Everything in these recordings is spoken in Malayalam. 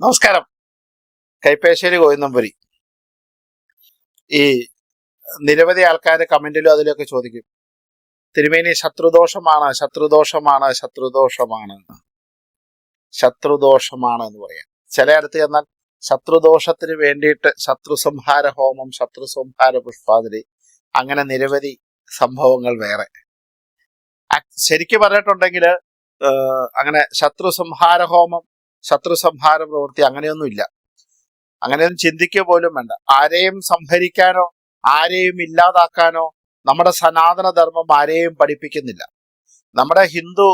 നമസ്കാരം. കൈപ്പേശ്ശേരി ഗോവിന്ദംപുരി ഈ നിരവധി ആൾക്കാർ കമന്റിലും അതിലൊക്കെ ചോദിക്കും. തിരുമേനി ശത്രുദോഷമാണ് ശത്രുദോഷമാണ് ശത്രുദോഷമാണ്. ശത്രുദോഷമാണ് എന്ന് പറയാം. ചിലയിടത്ത് ചെന്നാൽ ശത്രുദോഷത്തിന് വേണ്ടിയിട്ട് ശത്രുസംഹാര ഹോമം ശത്രുസംഹാര പുഷ്പാതിരി അങ്ങനെ നിരവധി സംഭവങ്ങൾ വേറെ. ശരിക്ക് പറഞ്ഞിട്ടുണ്ടെങ്കിൽ അങ്ങനെ ശത്രുസംഹാര ഹോമം ശത്രു സംഹാര പ്രവൃത്തി അങ്ങനെയൊന്നുമില്ല. അങ്ങനെയൊന്നും ചിന്തിക്കുക പോലും വേണ്ട. ആരെയും സംഹരിക്കാനോ ആരെയും ഇല്ലാതാക്കാനോ നമ്മുടെ സനാതന ധർമ്മം ആരെയും പഠിപ്പിക്കുന്നില്ല. നമ്മുടെ ഹിന്ദു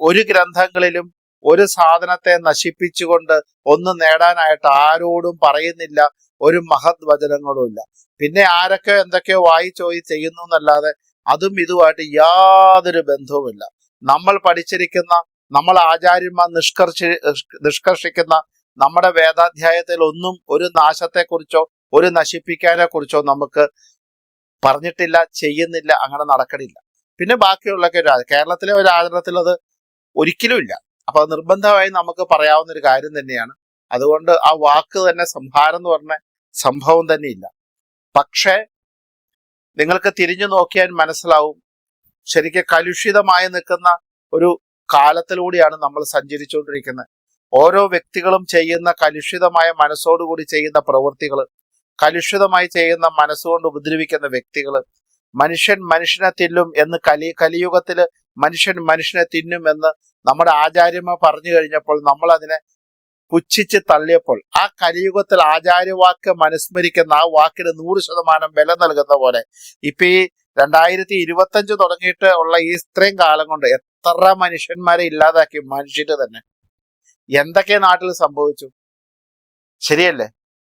ഒരു ഗ്രന്ഥങ്ങളിലും ഒരു സാധനത്തെ നശിപ്പിച്ചുകൊണ്ട് ഒന്നും നേടാനായിട്ട് ആരോടും പറയുന്നില്ല ഒരു മഹത് വചനങ്ങളും ഇല്ല. പിന്നെ ആരൊക്കെ എന്തൊക്കെയോ വായിച്ചോയി ചെയ്യുന്നു എന്നല്ലാതെ അതും ഇതുമായിട്ട് യാതൊരു ബന്ധവുമില്ല. നമ്മൾ പഠിച്ചിരിക്കുന്ന നമ്മൾ ആചാര്യന്മാർ നിഷ്കർഷി നിഷ്കർഷിക്കുന്ന നമ്മുടെ വേദാധ്യായത്തിൽ ഒന്നും ഒരു നാശത്തെക്കുറിച്ചോ ഒരു നശിപ്പിക്കാനെ കുറിച്ചോ നമുക്ക് പറഞ്ഞിട്ടില്ല ചെയ്യുന്നില്ല അങ്ങനെ നടക്കണില്ല. പിന്നെ ബാക്കിയുള്ളൊക്കെ ഒരു കേരളത്തിലെ ഒരു ആചരണത്തിൽ അത് ഒരിക്കലും ഇല്ല. അപ്പൊ നിർബന്ധമായി നമുക്ക് പറയാവുന്ന ഒരു കാര്യം തന്നെയാണ്. അതുകൊണ്ട് ആ വാക്ക് തന്നെ സംഹാരം എന്ന് പറഞ്ഞ സംഭവം തന്നെയില്ല പക്ഷേ നിങ്ങൾക്ക് തിരിഞ്ഞു നോക്കിയാൽ മനസ്സിലാവും. ശരിക്കും കലുഷിതമായി നിൽക്കുന്ന ഒരു കാലത്തിലൂടെയാണ് നമ്മൾ സഞ്ചരിച്ചുകൊണ്ടിരിക്കുന്നത്. ഓരോ വ്യക്തികളും ചെയ്യുന്ന കലുഷിതമായ മനസ്സോടുകൂടി ചെയ്യുന്ന പ്രവൃത്തികൾ കലുഷിതമായി ചെയ്യുന്ന മനസ്സുകൊണ്ട് ഉപദ്രവിക്കുന്ന വ്യക്തികൾ മനുഷ്യൻ മനുഷ്യനെ തിന്നും എന്ന് കലി കലിയുഗത്തിൽ മനുഷ്യൻ മനുഷ്യനെ തിന്നും എന്ന് നമ്മുടെ ആചാര്യമ്മ പറഞ്ഞു കഴിഞ്ഞപ്പോൾ നമ്മൾ അതിനെ പുച്ഛിച്ച് തള്ളിയപ്പോൾ ആ കലിയുഗത്തിൽ ആചാര്യവാക്ക് മനുസ്മരിക്കുന്ന ആ വാക്കിന് നൂറ് ശതമാനം വില നൽകുന്ന പോലെ ഇപ്പൊ ഈ രണ്ടായിരത്തി ഇരുപത്തഞ്ച് തുടങ്ങിയിട്ട് ഉള്ള ഈ ഇത്രയും കാലം കൊണ്ട് എത്ര മനുഷ്യന്മാരെ ഇല്ലാതാക്കി മനുഷ്യര് തന്നെ. എന്തൊക്കെ നാട്ടിൽ സംഭവിച്ചു? ശരിയല്ലേ?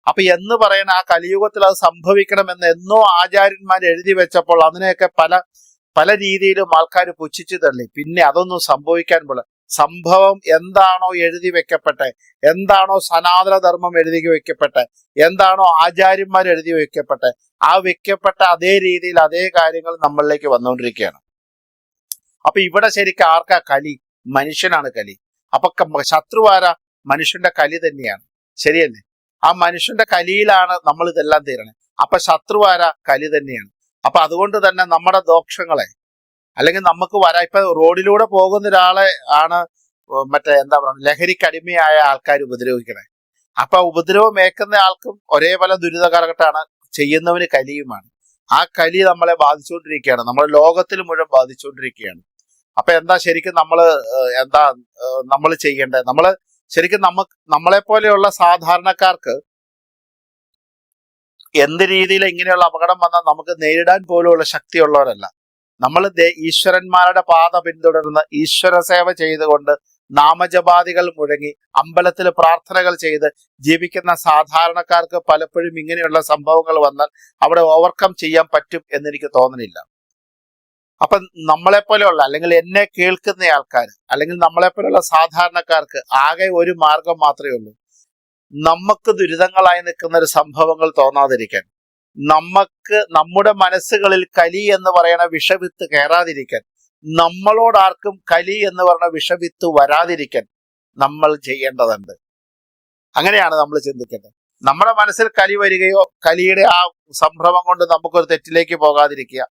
അപ്പൊ എന്ന് പറയുന്ന ആ കലിയുഗത്തിൽ അത് സംഭവിക്കണമെന്ന് എന്നോ ആചാര്യന്മാർ എഴുതി വെച്ചപ്പോൾ അതിനെയൊക്കെ പല പല രീതിയിലും ആൾക്കാർ പുച്ഛിച്ചു തള്ളി. പിന്നെ അതൊന്നും സംഭവിക്കാൻ പോലെ. സംഭവം എന്താണോ എഴുതി വെക്കപ്പെട്ടെ? എന്താണോ സനാതനധർമ്മം എഴുതി വെക്കപ്പെട്ടെ? എന്താണോ ആചാര്യന്മാർ എഴുതി വെക്കപ്പെട്ടെ? ആ വെക്കപ്പെട്ട അതേ രീതിയിൽ അതേ കാര്യങ്ങൾ നമ്മളിലേക്ക് വന്നുകൊണ്ടിരിക്കുകയാണ്. അപ്പൊ ഇവിടെ ശരിക്കും ആർക്കാ കലി? മനുഷ്യനാണ് കലി. അപ്പൊ ക- ശത്രു ആരാ മനുഷ്യന്റെ കലി തന്നെയാണ്. ശരിയല്ലേ? ആ മനുഷ്യന്റെ കലിയിലാണ് നമ്മൾ ഇതെല്ലാം തീരണേ. അപ്പൊ ശത്രു ആരാ കലി തന്നെയാണ്. അപ്പൊ അതുകൊണ്ട് തന്നെ നമ്മുടെ ദോഷങ്ങളെ അല്ലെങ്കിൽ നമുക്ക് വരാ ഇപ്പൊ റോഡിലൂടെ പോകുന്ന ഒരാളെ ആണ് മറ്റേ എന്താ പറയുക ലഹരിക്ക് അടിമയായ ആൾക്കാർ ഉപദ്രവിക്കണേ. അപ്പൊ ഉപദ്രവം ഏക്കുന്ന ആൾക്കും ഒരേപോലെ ദുരിത കാലഘട്ടമാണ് ചെയ്യുന്നവന് കലിയുമാണ്. ആ കലി നമ്മളെ ബാധിച്ചുകൊണ്ടിരിക്കുകയാണ്. നമ്മുടെ ലോകത്തിൽ മുഴുവൻ ബാധിച്ചുകൊണ്ടിരിക്കുകയാണ്. അപ്പൊ എന്താ ശരിക്കും നമ്മൾ എന്താ നമ്മൾ ചെയ്യേണ്ടത്? നമ്മൾ ശരിക്കും നമുക്ക് നമ്മളെ പോലെയുള്ള സാധാരണക്കാർക്ക് എന്ത് രീതിയിൽ ഇങ്ങനെയുള്ള അപകടം വന്നാൽ നമുക്ക് നേരിടാൻ പോലുള്ള ശക്തിയുള്ളവരല്ല. നമ്മൾ ഈശ്വരന്മാരുടെ പാത പിന്തുടർന്ന് ഈശ്വര സേവ ചെയ്തുകൊണ്ട് നാമജപാദികൾ മുഴങ്ങി അമ്പലത്തിൽ പ്രാർത്ഥനകൾ ചെയ്ത് ജീവിക്കുന്ന സാധാരണക്കാർക്ക് പലപ്പോഴും ഇങ്ങനെയുള്ള സംഭവങ്ങൾ വന്നാൽ അവിടെ ഓവർകം ചെയ്യാൻ പറ്റും എന്നെനിക്ക് തോന്നുന്നില്ല അപ്പൊ നമ്മളെ പോലെയുള്ള അല്ലെങ്കിൽ എന്നെ കേൾക്കുന്ന ആൾക്കാർ അല്ലെങ്കിൽ നമ്മളെ പോലെയുള്ള സാധാരണക്കാർക്ക് ആകെ ഒരു മാർഗം മാത്രമേ ഉള്ളൂ. നമുക്ക് ദുരിതങ്ങളായി നിൽക്കുന്ന ഒരു സംഭവങ്ങൾ തോന്നാതിരിക്കാൻ. നമുക്ക് നമ്മുടെ മനസ്സുകളിൽ കലി എന്ന് പറയുന്ന വിഷവിത്ത് കയറാതിരിക്കാൻ. നമ്മളോടാർക്കും കലി എന്ന് പറയുന്ന വിഷവിത്ത് വരാതിരിക്കാൻ നമ്മൾ ചെയ്യേണ്ടതുണ്ട്. അങ്ങനെയാണ് നമ്മൾ ചിന്തിക്കേണ്ടത്. നമ്മുടെ മനസ്സിൽ കലി വരികയോ കലിയുടെ ആ സംഭ്രമം കൊണ്ട് നമുക്കൊരു തെറ്റിലേക്ക് പോകാതിരിക്കുക.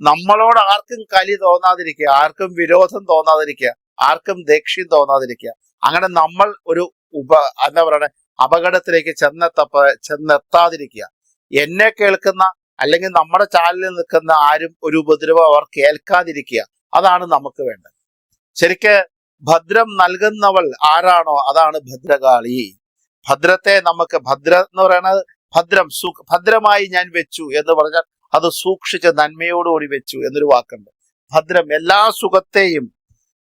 നമ്മളോട് ആർക്കും കലി തോന്നാതിരിക്കുക ആർക്കും വിരോധം തോന്നാതിരിക്കുക ആർക്കും ദേഷ്യം തോന്നാതിരിക്കുക. അങ്ങനെ നമ്മൾ ഒരു ഉപ എന്താ പറയണേ അപകടത്തിലേക്ക് ചെന്നെത്തപ്പ ചെന്നെത്താതിരിക്കുക. എന്നെ കേൾക്കുന്ന അല്ലെങ്കിൽ നമ്മുടെ ചാനലിൽ നിൽക്കുന്ന ആരും ഒരു ഉപദ്രവം അവർ കേൾക്കാതിരിക്കുക. അതാണ് നമുക്ക് വേണ്ടത്. ശരിക്ക് ഭദ്രം നൽകുന്നവൾ ആരാണോ അതാണ് ഭദ്രകാളി. ഭദ്രത്തെ നമുക്ക് ഭദ്ര എന്ന് പറയുന്നത് ഭദ്രം സുഖ ഭദ്രമായി ഞാൻ വെച്ചു എന്ന് പറഞ്ഞാൽ അത് സൂക്ഷിച്ച് നന്മയോടുകൂടി വെച്ചു എന്നൊരു വാക്കുണ്ട്. ഭദ്രം എല്ലാ സുഖത്തെയും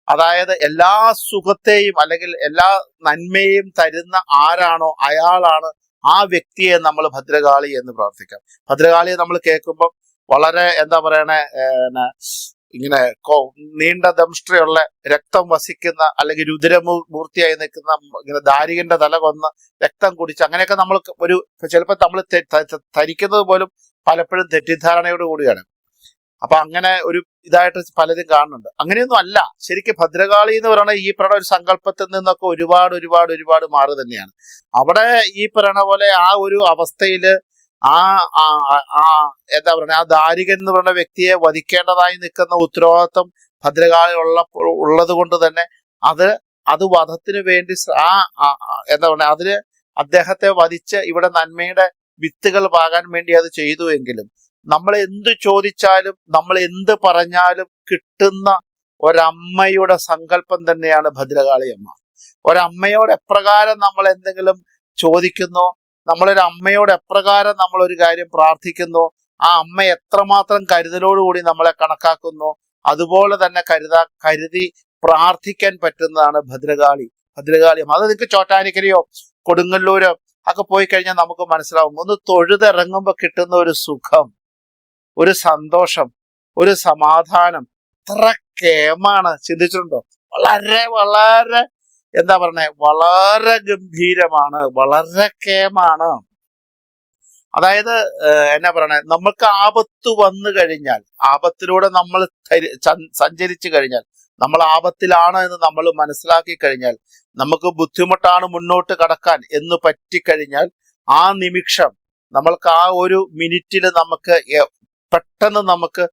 അതായത് എല്ലാ സുഖത്തെയും അല്ലെങ്കിൽ എല്ലാ നന്മയും തരുന്ന ആരാണോ അയാളാണ് ആ വ്യക്തിയെ നമ്മൾ ഭദ്രകാളി എന്ന് പ്രാർത്ഥിക്കാം. ഭദ്രകാളിയെ നമ്മൾ കേൾക്കുമ്പോൾ വളരെ എന്താ പറയണേ ഇങ്ങനെ നീണ്ട ദംഷ്ട്രയുള്ള രക്തം വസിക്കുന്ന അല്ലെങ്കിൽ രുദ്രമൂർത്തിയായി നിൽക്കുന്ന ഇങ്ങനെ ദാരികന്റെ തല കൊന്ന് രക്തം കുടിച്ച് അങ്ങനെയൊക്കെ നമ്മൾ ഒരു ചിലപ്പോൾ നമ്മൾ ധരിക്കുന്നത് പോലും പലപ്പോഴും തെറ്റിദ്ധാരണയോട് കൂടിയാണ്. അപ്പൊ അങ്ങനെ ഒരു ഇതായിട്ട് പലരും കാണുന്നുണ്ട്. അങ്ങനെയൊന്നും അല്ല. ശരിക്കും ഭദ്രകാളി എന്ന് പറയുന്ന ഈ പറയുന്ന ഒരു സങ്കല്പത്തിൽ നിന്നൊക്കെ ഒരുപാട് ഒരുപാട് ഒരുപാട് മാറി തന്നെയാണ്. അവിടെ ഈ പറയണ പോലെ ആ ഒരു അവസ്ഥയിൽ ആ ആ എന്താ പറയുക ആ ദാരികൻ എന്ന് പറയുന്ന വ്യക്തിയെ വധിക്കേണ്ടതായി നിൽക്കുന്ന ഉത്തരവാദിത്വം ഭദ്രകാളി ഉള്ള ഉള്ളത് കൊണ്ട് തന്നെ അത് അത് വധത്തിന് വേണ്ടി ആ- എന്താ പറയുക അതിന് അദ്ദേഹത്തെ വധിച്ച് ഇവിടെ നന്മയുടെ വിത്തുകൾ പാകാൻ വേണ്ടി അത് ചെയ്തു എങ്കിലും നമ്മൾ എന്ത് ചോദിച്ചാലും നമ്മൾ എന്ത് പറഞ്ഞാലും കിട്ടുന്ന ഒരമ്മയുടെ സങ്കല്പം തന്നെയാണ് ഭദ്രകാളി അമ്മ. ഒരമ്മയോട് എപ്രകാരം നമ്മൾ എന്തെങ്കിലും ചോദിക്കുന്നോ നമ്മളൊരു അമ്മയോട് എപ്രകാരം നമ്മൾ ഒരു കാര്യം പ്രാർത്ഥിക്കുന്നു ആ അമ്മ എത്രമാത്രം കരുതലോടുകൂടി നമ്മളെ കണക്കാക്കുന്നു അതുപോലെ തന്നെ കരുതാ കരുതി പ്രാർത്ഥിക്കാൻ പറ്റുന്നതാണ് ഭദ്രകാളി. ഭദ്രകാളി അത് നിങ്ങൾക്ക് ചോറ്റാനിക്കരയോ കൊടുങ്ങല്ലൂരോ ഒക്കെ പോയി കഴിഞ്ഞാൽ നമുക്ക് മനസ്സിലാവും. ഒന്ന് തൊഴുതിറങ്ങുമ്പോൾ കിട്ടുന്ന ഒരു സുഖം ഒരു സന്തോഷം ഒരു സമാധാനം. ഇത്ര കേമാണ്. ചിന്തിച്ചിട്ടുണ്ടോ? വളരെ വളരെ എന്താ പറഞ്ഞേ? വളരെ ഗംഭീരമാണ്. വളരെ കേമാണ്. അതായത് എന്നാ പറയണേ? നമുക്ക് ആപത്ത് വന്നു കഴിഞ്ഞാൽ ആപത്തിലൂടെ നമ്മൾ സഞ്ചരിച്ചു കഴിഞ്ഞാൽ നമ്മൾ ആപത്തിലാണ് എന്ന് നമ്മൾ മനസ്സിലാക്കി കഴിഞ്ഞാൽ നമുക്ക് ബുദ്ധിമുട്ടാണ് മുന്നോട്ട് കടക്കാൻ എന്ന് പറ്റിക്കഴിഞ്ഞാൽ ആ നിമിഷം നമ്മൾക്ക് ആ ഒരു മിനിറ്റിൽ നമുക്ക് പെട്ടെന്ന് നമുക്ക്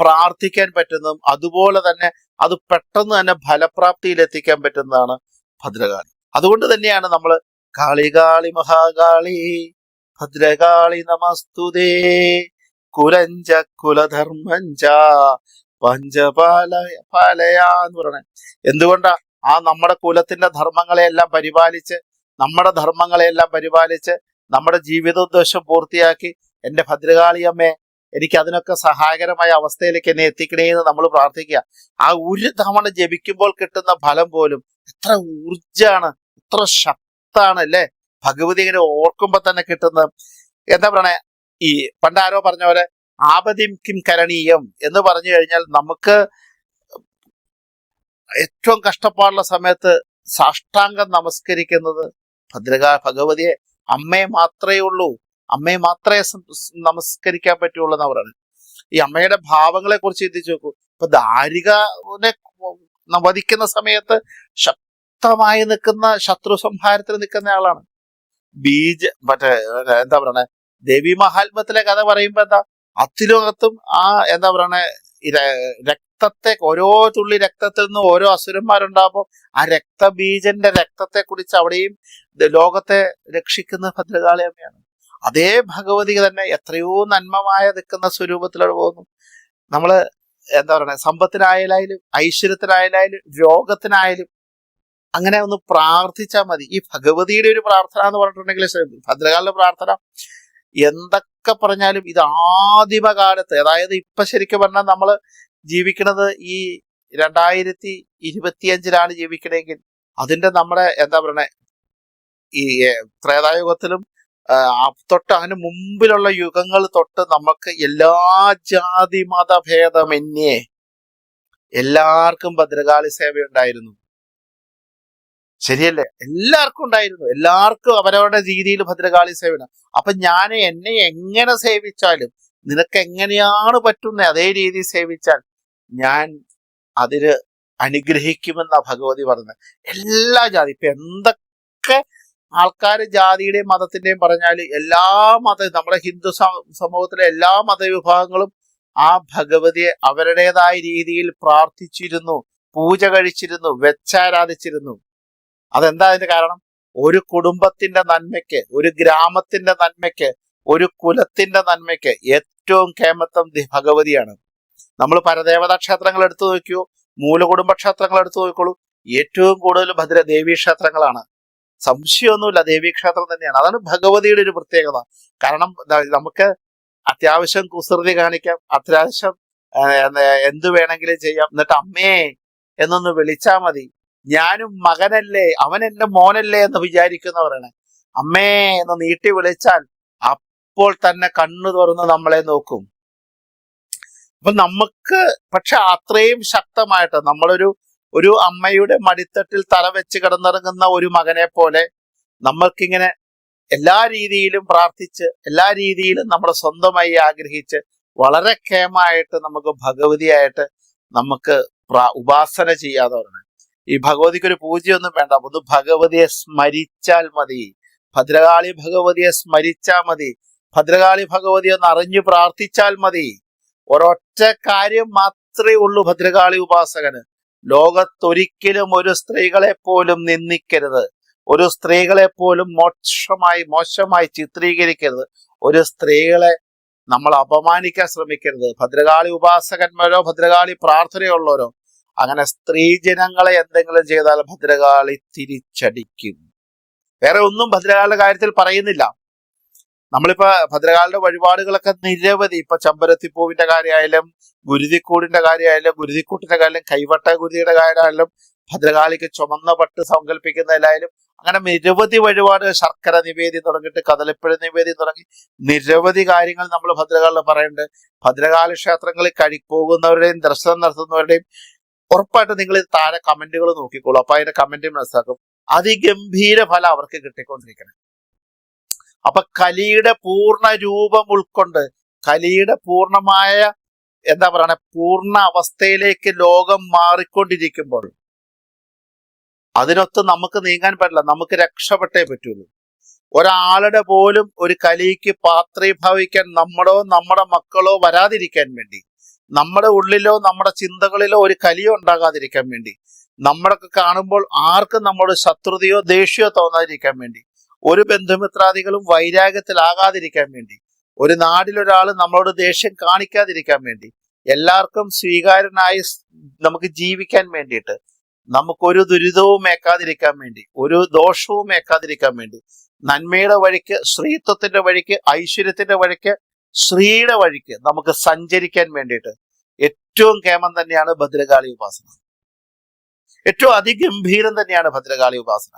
പ്രാർത്ഥിക്കാൻ പറ്റുന്നതും അതുപോലെ തന്നെ അത് പെട്ടെന്ന് തന്നെ ഫലപ്രാപ്തിയിൽ എത്തിക്കാൻ പറ്റുന്നതാണ് ഭദ്രകാളി. അതുകൊണ്ട് തന്നെയാണ് നമ്മൾ കാളി കാളി മഹാകാളി ഭദ്രകാളി നമസ്തുതേ കുലഞ്ച കുലധർമ്മഞ്ച പഞ്ചപാല പാലയ എന്ന് പറയണേ. എന്തുകൊണ്ടാ? ആ നമ്മുടെ കുലത്തിന്റെ ധർമ്മങ്ങളെയെല്ലാം പരിപാലിച്ച് നമ്മുടെ ധർമ്മങ്ങളെയെല്ലാം പരിപാലിച്ച് നമ്മുടെ ജീവിതോദ്ദേശം പൂർത്തിയാക്കി എന്റെ ഭദ്രകാളിയമ്മേ എനിക്ക് അതിനൊക്കെ സഹായകരമായ അവസ്ഥയിലേക്ക് എന്നെ എത്തിക്കണേ എന്ന് നമ്മൾ പ്രാർത്ഥിക്കുക. ആ ഒരു തവണ ജപിക്കുമ്പോൾ കിട്ടുന്ന ഫലം പോലും എത്ര ഊർജാണ് എത്ര ശക്താണ് അല്ലേ? ഭഗവതി ഇങ്ങനെ ഓർക്കുമ്പോ തന്നെ കിട്ടുന്നത് എന്താ പറയണേ? ഈ പണ്ടാരോ പറഞ്ഞ പോലെ ആപതിം കിം കരണീയം എന്ന് പറഞ്ഞു കഴിഞ്ഞാൽ നമുക്ക് ഏറ്റവും കഷ്ടപ്പാടുള്ള സമയത്ത് സാഷ്ടാംഗം നമസ്കരിക്കുന്നത് ഭദ്രകാ ഭഗവതിയെ അമ്മയെ മാത്രമേ ഉള്ളൂ. അമ്മയെ മാത്രമേ നമസ്കരിക്കാൻ പറ്റുള്ളൂ എന്ന് പറയുന്നത്. ഈ അമ്മയുടെ ഭാവങ്ങളെ കുറിച്ച് ചിന്തിച്ചു നോക്കൂ. ഇപ്പൊ ദാരികനെ വധിക്കുന്ന സമയത്ത് ശക്തമായി നിൽക്കുന്ന ശത്രു സംഹാരത്തിൽ നിൽക്കുന്ന ആളാണ്. ബീജ മറ്റേ എന്താ പറയണേ? ദേവി മഹാത്മത്തിലെ കഥ പറയുമ്പോ എന്താ? അതിലോകത്തും ആ എന്താ പറയണേ രക്തത്തെ ഓരോ തുള്ളി രക്തത്തിൽ നിന്ന് ഓരോ അസുരന്മാരുണ്ടാകുമ്പോൾ ആ രക്തബീജന്റെ രക്തത്തെ കുറിച്ച് അവിടെയും ലോകത്തെ രക്ഷിക്കുന്ന ഭദ്രകാളി അമ്മയാണ്. അതേ ഭഗവതി തന്നെ എത്രയോ നന്മമായ നിൽക്കുന്ന സ്വരൂപത്തിലൂടെ പോകുന്നു. നമ്മൾ എന്താ പറയണേ സമ്പത്തിനായാലും ഐശ്വര്യത്തിനായാലും രോഗത്തിനായാലും അങ്ങനെ ഒന്ന് പ്രാർത്ഥിച്ചാൽ മതി. ഈ ഭഗവതിയുടെ ഒരു പ്രാർത്ഥന എന്ന് പറഞ്ഞിട്ടുണ്ടെങ്കിൽ ഭദ്രകാലിന്റെ പ്രാർത്ഥന എന്തൊക്കെ പറഞ്ഞാലും ഇത് ആദിമകാലത്ത് അതായത് ഇപ്പൊ ശരിക്കും പറഞ്ഞാൽ നമ്മൾ ജീവിക്കുന്നത് ഈ രണ്ടായിരത്തി ഇരുപത്തിയഞ്ചിലാണ് ജീവിക്കണമെങ്കിൽ അതിന്റെ നമ്മുടെ എന്താ പറയണേ ഈ ത്രേതായുഗത്തിലും തൊട്ട് അതിന് മുമ്പിലുള്ള യുഗങ്ങൾ തൊട്ട് നമുക്ക് എല്ലാ ജാതി മതഭേദമന്യേ എല്ലാവർക്കും ഭദ്രകാളി സേവ ഉണ്ടായിരുന്നു ശരിയല്ലേ? എല്ലാവർക്കും ഉണ്ടായിരുന്നു. എല്ലാവർക്കും അവരവരുടെ രീതിയിൽ ഭദ്രകാളി സേവനം. അപ്പൊ ഞാൻ എന്നെ എങ്ങനെ സേവിച്ചാലും നിനക്ക് എങ്ങനെയാണ് പറ്റുന്നത് അതേ രീതി സേവിച്ചാൽ ഞാൻ അതിന് അനുഗ്രഹിക്കുമെന്ന ഭഗവതി പറഞ്ഞത് എല്ലാ ജാതി ഇപ്പൊ എന്തൊക്കെ ആൾക്കാർ ജാതിയുടെയും മതത്തിന്റെയും പറഞ്ഞാൽ എല്ലാ മത നമ്മുടെ ഹിന്ദു സമൂഹത്തിലെ എല്ലാ മതവിഭാഗങ്ങളും ആ ഭഗവതിയെ അവരുടേതായ രീതിയിൽ പ്രാർത്ഥിച്ചിരുന്നു പൂജ കഴിച്ചിരുന്നു വെച്ചാരാധിച്ചിരുന്നു. അതെന്താ അതിന്റെ കാരണം? ഒരു കുടുംബത്തിന്റെ നന്മയ്ക്ക് ഒരു ഗ്രാമത്തിന്റെ നന്മയ്ക്ക് ഒരു കുലത്തിന്റെ നന്മയ്ക്ക് ഏറ്റവും കേമത്വം ഭഗവതിയാണ്. നമ്മൾ പരദേവതാ ക്ഷേത്രങ്ങൾ എടുത്തു നോക്കിയോ? മൂലകുടുംബ ക്ഷേത്രങ്ങൾ എടുത്തു നോക്കിക്കോളൂ. ഏറ്റവും കൂടുതൽ ഭദ്ര ദേവീ ക്ഷേത്രങ്ങളാണ്. സംശയമൊന്നുമില്ല ദേവീ ക്ഷേത്രം തന്നെയാണ്. അതാണ് ഭഗവതിയുടെ ഒരു പ്രത്യേകത. കാരണം നമുക്ക് അത്യാവശ്യം കുസൃതി കാണിക്കാം അത്യാവശ്യം എന്ത് വേണമെങ്കിലും ചെയ്യാം. എന്നിട്ട് അമ്മേ എന്നൊന്ന് വിളിച്ചാൽ മതി. ഞാനും മകനല്ലേ അവൻ എന്റെ മോനല്ലേ എന്ന് വിചാരിക്കുന്നവരാണ്. അമ്മേ എന്ന് നീട്ടി വിളിച്ചാൽ അപ്പോൾ തന്നെ കണ്ണു തുറന്ന് നമ്മളെ നോക്കും. അപ്പൊ നമുക്ക് പക്ഷെ അത്രയും ശക്തമായിട്ട് നമ്മളൊരു ഒരു അമ്മയുടെ മടിത്തട്ടിൽ തല വെച്ച് കിടന്നിറങ്ങുന്ന ഒരു മകനെ പോലെ നമ്മൾക്കിങ്ങനെ എല്ലാ രീതിയിലും പ്രാർത്ഥിച്ച് എല്ലാ രീതിയിലും നമ്മളെ സ്വന്തമായി ആഗ്രഹിച്ച് വളരെ കേമായിട്ട് നമുക്ക് ഭഗവതിയായിട്ട് നമുക്ക് ഉപാസന ചെയ്യാതെ പറഞ്ഞു ഈ ഭഗവതിക്ക് ഒരു പൂജയൊന്നും വേണ്ട. ഒന്ന് ഭഗവതിയെ സ്മരിച്ചാൽ മതി. ഭദ്രകാളി ഭഗവതിയെ സ്മരിച്ചാൽ മതി. ഭദ്രകാളി ഭഗവതി ഒന്ന് അറിഞ്ഞു പ്രാർത്ഥിച്ചാൽ മതി. ഒരൊറ്റ കാര്യം മാത്രമേ ഉള്ളൂ ഭദ്രകാളി ഉപാസകന്. ലോകത്തൊരിക്കലും ഒരു സ്ത്രീകളെ പോലും നിന്ദിക്കരുത്. ഒരു സ്ത്രീകളെ പോലും മോശമായി മോശമായി ചിത്രീകരിക്കരുത്. ഒരു സ്ത്രീകളെ നമ്മൾ അപമാനിക്കാൻ ശ്രമിക്കരുത്. ഭദ്രകാളി ഉപാസകന്മാരോ ഭദ്രകാളി പ്രാർത്ഥനയുള്ളവരോ അങ്ങനെ സ്ത്രീജനങ്ങളെ എന്തെങ്കിലും ചെയ്താൽ ഭദ്രകാളി തിരിച്ചടിക്കും. വേറെ ഒന്നും ഭദ്രകാളിയുടെ കാര്യത്തിൽ പറയുന്നില്ല. നമ്മളിപ്പോ ഭദ്രകാളിയുടെ വഴിപാടുകളൊക്കെ നിരവധി. ഇപ്പൊ ചമ്പരത്തിപ്പൂവിന്റെ കാര്യമായാലും ഗുരുതിക്കൂടിന്റെ കാര്യമായാലും ഗുരുതിക്കൂട്ടിന്റെ കാര്യം കൈവട്ട ഗുരുതിയുടെ കാര്യമായാലും ഭദ്രകാളിക്ക് ചുമന്ന പട്ട് സങ്കല്പിക്കുന്നതിലായാലും അങ്ങനെ നിരവധി വഴിപാട് ശർക്കര നിവേദി തുടങ്ങിയിട്ട് കദളിപ്പഴ നിവേദി തുടങ്ങി നിരവധി കാര്യങ്ങൾ നമ്മൾ ഭദ്രകാളിൽ പറയുന്നുണ്ട്. ഭദ്രകാളി ക്ഷേത്രങ്ങളിൽ കഴി പോകുന്നവരുടെയും ദർശനം നടത്തുന്നവരുടെയും ഉറപ്പായിട്ട് നിങ്ങൾ ഇത് താഴെ കമന്റുകൾ നോക്കിക്കോളൂ. അപ്പൊ അതിന്റെ കമന്റ് മനസ്സിലാക്കും. അതിഗംഭീര ഫലം അവർക്ക് കിട്ടിക്കൊണ്ടിരിക്കണം. അപ്പൊ കലിയുടെ പൂർണ രൂപം ഉൾക്കൊണ്ട് കലിയുടെ പൂർണമായ എന്താ പറയണ പൂർണ അവസ്ഥയിലേക്ക് ലോകം മാറിക്കൊണ്ടിരിക്കുമ്പോൾ അതിനൊത്ത് നമുക്ക് നീങ്ങാൻ പറ്റില്ല. നമുക്ക് രക്ഷപ്പെട്ടേ പറ്റുള്ളൂ. ഒരാളുടെ പോലും ഒരു കലിക്ക് പാത്രീഭവിക്കാൻ നമ്മളോ നമ്മുടെ മക്കളോ വരാതിരിക്കാൻ വേണ്ടി നമ്മുടെ ഉള്ളിലോ നമ്മുടെ ചിന്തകളിലോ ഒരു കലിയോ ഉണ്ടാകാതിരിക്കാൻ വേണ്ടി. നമ്മളൊക്കെ കാണുമ്പോൾ ആർക്കും നമ്മുടെ ശത്രുതയോ ദേഷ്യമോ തോന്നാതിരിക്കാൻ വേണ്ടി. ഒരു ബന്ധുമിത്രാദികളും വൈരാഗ്യത്തിലാകാതിരിക്കാൻ വേണ്ടി. ഒരു നാടിലൊരാൾ നമ്മളോട് ദേഷ്യം കാണിക്കാതിരിക്കാൻ വേണ്ടി. എല്ലാവർക്കും സ്വീകാര്യനായി നമുക്ക് ജീവിക്കാൻ വേണ്ടിയിട്ട് നമുക്കൊരു ദുരിതവും ഏക്കാതിരിക്കാൻ വേണ്ടി ഒരു ദോഷവും ഏക്കാതിരിക്കാൻ വേണ്ടി. നന്മയുടെ വഴിക്ക് ശ്രീത്വത്തിന്റെ വഴിക്ക് ഐശ്വര്യത്തിന്റെ വഴിക്ക് ശ്രീയുടെ വഴിക്ക് നമുക്ക് സഞ്ചരിക്കാൻ വേണ്ടിയിട്ട് ഏറ്റവും കേമം തന്നെയാണ് ഭദ്രകാളി ഉപാസന. ഏറ്റവും അതിഗംഭീരം തന്നെയാണ് ഭദ്രകാളി ഉപാസന.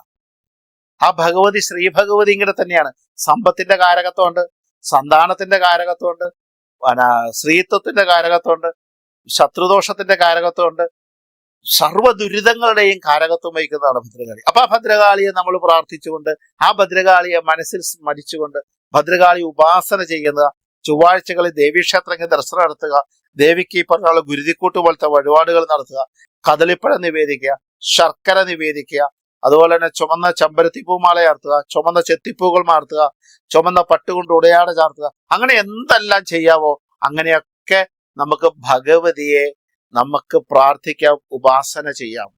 ആ ഭഗവതി ശ്രീ ഭഗവതി ഇങ്ങനെ തന്നെയാണ്. സമ്പത്തിന്റെ കാരകത്വമുണ്ട് സന്താനത്തിന്റെ കാരകത്വമുണ്ട് സ്ത്രീത്വത്തിന്റെ കാരകത്വമുണ്ട് ശത്രുദോഷത്തിന്റെ കാരകത്വമുണ്ട്. സർവ ദുരിതങ്ങളുടെയും കാരകത്വം വഹിക്കുന്നതാണ് ഭദ്രകാളി. അപ്പൊ ആ ഭദ്രകാളിയെ നമ്മൾ പ്രാർത്ഥിച്ചുകൊണ്ട് ആ ഭദ്രകാളിയെ മനസ്സിൽ സ്മരിച്ചുകൊണ്ട് ഭദ്രകാളി ഉപാസന ചെയ്യുക ചൊവ്വാഴ്ചകളിൽ ദേവീക്ഷേത്രങ്ങൾ ദർശനം നടത്തുക ദേവിക്ക് ഈ പറഞ്ഞ ഗുരുതിക്കൂട്ട് പോലത്തെ വഴിപാടുകൾ നടത്തുക കദളിപ്പഴം നിവേദിക്കുക ശർക്കര നിവേദിക്കുക അതുപോലെ തന്നെ ചുമന്ന ചമ്പരത്തിപ്പൂമാല ചാർത്തുക ചുമന്ന ചെത്തിപ്പൂകൾ മാർത്തുക ചുമന്ന പട്ടുകൊണ്ട് ഉടയാട ചാർത്തുക അങ്ങനെ എന്തെല്ലാം ചെയ്യാവോ അങ്ങനെയൊക്കെ നമുക്ക് ഭഗവതിയെ നമുക്ക് പ്രാർത്ഥിക്കാം ഉപാസന ചെയ്യാം.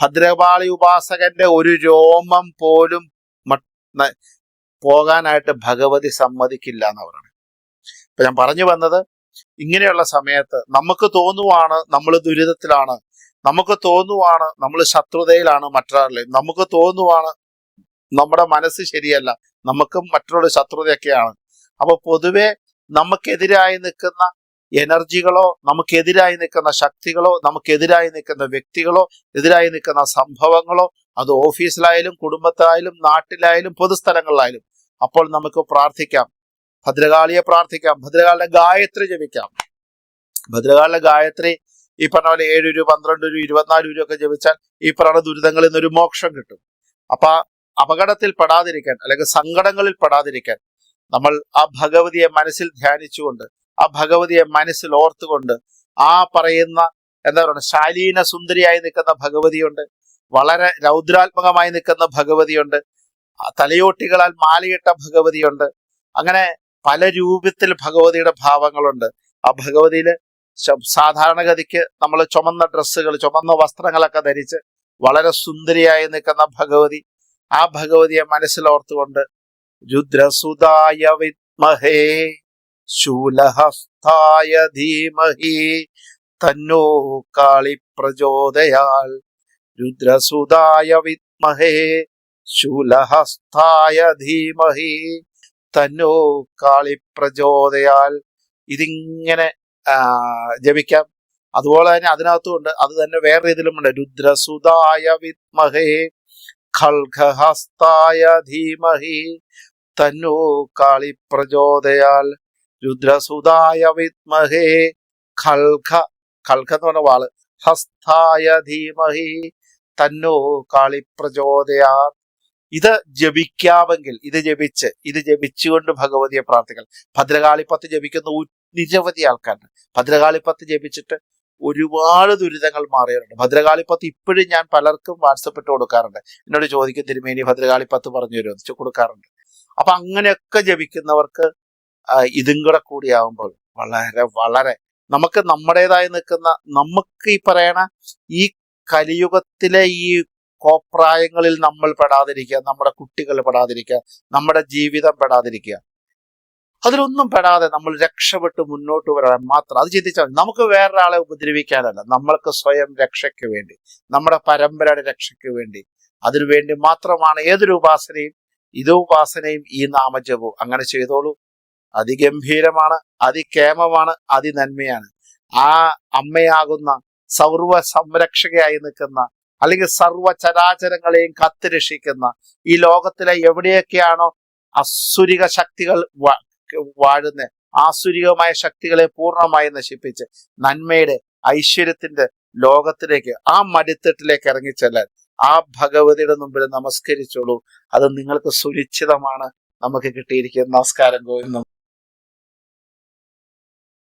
ഭദ്രപാളി ഉപാസകന്റെ ഒരു രോമം പോലും പോകാനായിട്ട് ഭഗവതി സമ്മതിക്കില്ല എന്ന് പറയുന്നത്. ഇപ്പൊ ഞാൻ പറഞ്ഞു വന്നത് ഇങ്ങനെയുള്ള സമയത്ത് നമുക്ക് തോന്നുവാണ് നമ്മൾ ദുരിതത്തിലാണ്. നമുക്ക് തോന്നുവാണ് നമ്മൾ ശത്രുതയിലാണ് മറ്റൊരാളിലെ നമുക്ക് തോന്നുവാണ് നമ്മുടെ മനസ്സ് ശരിയല്ല. നമുക്കും മറ്റുള്ള ശത്രുതയൊക്കെയാണ്. അപ്പൊ പൊതുവെ നമുക്കെതിരായി നിൽക്കുന്ന എനർജികളോ നമുക്കെതിരായി നിൽക്കുന്ന ശക്തികളോ നമുക്കെതിരായി നിൽക്കുന്ന വ്യക്തികളോ എതിരായി നിൽക്കുന്ന സംഭവങ്ങളോ അത് ഓഫീസിലായാലും കുടുംബത്തിലായാലും നാട്ടിലായാലും പൊതുസ്ഥലങ്ങളിലായാലും അപ്പോൾ നമുക്ക് പ്രാർത്ഥിക്കാം. ഭദ്രകാളിയെ പ്രാർത്ഥിക്കാം. ഭദ്രകാളിയുടെ ഗായത്രി ജപിക്കാം. ഭദ്രകാളിയുടെ ഗായത്രി ഈ പറഞ്ഞ പോലെ ഏഴ് രൂപ പന്ത്രണ്ട് രൂപ ഇരുപത്തിനാല് രൂപ ഒക്കെ ജപിച്ചാൽ ഈ പറയുന്ന ദുരിതങ്ങളിൽ നിന്നൊരു മോക്ഷം കിട്ടും. അപ്പൊ അപകടത്തിൽ പെടാതിരിക്കാൻ അല്ലെങ്കിൽ സങ്കടങ്ങളിൽ പെടാതിരിക്കാൻ നമ്മൾ ആ ഭഗവതിയെ മനസ്സിൽ ധ്യാനിച്ചുകൊണ്ട് ആ ഭഗവതിയെ മനസ്സിൽ ഓർത്തുകൊണ്ട് ആ പറയുന്ന എന്താ പറയുക ശാലീന സുന്ദരിയായി നിൽക്കുന്ന ഭഗവതിയുണ്ട്. വളരെ രൗദ്രാത്മകമായി നിൽക്കുന്ന ഭഗവതിയുണ്ട്. തലയോട്ടികളാൽ മാലയിട്ട ഭഗവതിയുണ്ട്. അങ്ങനെ പല രൂപത്തിൽ ഭഗവതിയുടെ ഭാവങ്ങളുണ്ട്. ആ ഭഗവതിയിൽ ശ- സാധാരണഗതിക്ക് നമ്മൾ ചുമന്ന ഡ്രസ്സുകൾ ചുമന്ന വസ്ത്രങ്ങളൊക്കെ ധരിച്ച് വളരെ സുന്ദരിയായി നിൽക്കുന്ന ഭഗവതി ആ ഭഗവതിയെ മനസ്സിലോർത്തുകൊണ്ട് രുദ്രസുതായ വിത്മഹേ ശൂലഹസ്തായ ധീമഹി തന്നോ കാളി പ്രചോദയാൽ രുദ്രസുതായ വിത്മഹേ ശൂലഹസ്തായ ധീമഹി തന്നോ കാളി പ്രചോദയാൽ ഇതിങ്ങനെ ജപിക്കാം. അതുപോലെ തന്നെ അതിനകത്തുമുണ്ട് അത് തന്നെ വേറെ രീതിയിലുമുണ്ട്. രുദ്രസുതായ വിത്മഹേ ഖൽഹസ്തായ ധീമഹി തന്നോ കാളി പ്രചോദയാൽ രുദ്രസുതായ വിത്മഹേ ഖൽഖ ഖൽഖ എന്ന് പറഞ്ഞ വാൾ. ഹസ്തായ ധീമഹി തന്നോ കാളി പ്രചോദയാ ഇത് ജപിക്കാമെങ്കിൽ ഇത് ജപിച്ച് ഇത് ജപിച്ചുകൊണ്ട് ഭഗവതിയെ പ്രാർത്ഥിക്കണം. ഭദ്രകാളിപ്പത്ത് ജപിക്കുന്ന നിരവധി ആൾക്കാരുണ്ട്. ഭദ്രകാളിപ്പത്ത് ജപിച്ചിട്ട് ഒരുപാട് ദുരിതങ്ങൾ മാറിയിട്ടുണ്ട് ഭദ്രകാളിപ്പത്ത് ഇപ്പോഴും ഞാൻ പലർക്കും വാട്സപ്പ് ഇട്ട് കൊടുക്കാറുണ്ട്. എന്നോട് ചോദിക്കും തിരുമേനി ഭദ്രകാളിപ്പത്ത് പറഞ്ഞു തരുമോ? കൊടുക്കാറുണ്ട്. അപ്പൊ അങ്ങനെയൊക്കെ ജപിക്കുന്നവർക്ക് ഇതും കൂടെ കൂടിയാവുമ്പോൾ വളരെ വളരെ നമുക്ക് നമ്മുടേതായി നിൽക്കുന്ന നമുക്ക് ഈ പറയണ ഈ കലിയുഗത്തിലെ ഈ കോപ്രായങ്ങളിൽ നമ്മൾ പെടാതിരിക്കുക നമ്മുടെ കുട്ടികൾ പെടാതിരിക്കുക നമ്മുടെ ജീവിതം പെടാതിരിക്കുക. അതിലൊന്നും പെടാതെ നമ്മൾ രക്ഷപ്പെട്ട് മുന്നോട്ട് വരാൻ മാത്രം അത് ചിന്തിച്ചാൽ. നമുക്ക് വേറൊരാളെ ഉപദ്രവിക്കാനല്ല. നമ്മൾക്ക് സ്വയം രക്ഷയ്ക്ക് വേണ്ടി നമ്മുടെ പരമ്പരയുടെ രക്ഷയ്ക്ക് വേണ്ടി. അതിനുവേണ്ടി മാത്രമാണ് ഏതൊരു ഉപാസനയും ഇത് ഉപാസനയും ഈ നാമജപവും അങ്ങനെ ചെയ്തോളൂ. അതിഗംഭീരമാണ് അതികേമമാണ് അതിനന്മയാണ്. ആ അമ്മയാകുന്ന സർവ സംരക്ഷകയായി നിൽക്കുന്ന അല്ലെങ്കിൽ സർവചരാചരങ്ങളെയും ചരാചരങ്ങളെയും കത്തുരക്ഷിക്കുന്ന ഈ ലോകത്തിലെ എവിടെയൊക്കെയാണോ അസുരിക ശക്തികൾ വാഴുന്ന ആസുരികമായ ശക്തികളെ പൂർണമായി നശിപ്പിച്ച് നന്മയുടെ ഐശ്വര്യത്തിന്റെ ലോകത്തിലേക്ക് ആ മടിത്തട്ടിലേക്ക് ഇറങ്ങിച്ചെല്ലാൻ ആ ഭഗവതിയുടെ മുമ്പിൽ നമസ്കരിച്ചോളൂ. അത് നിങ്ങൾക്ക് സുരക്ഷിതമാണ്. നമുക്ക് കിട്ടിയിരിക്കുന്ന നമസ്കാരം ഗോവിന്ദം.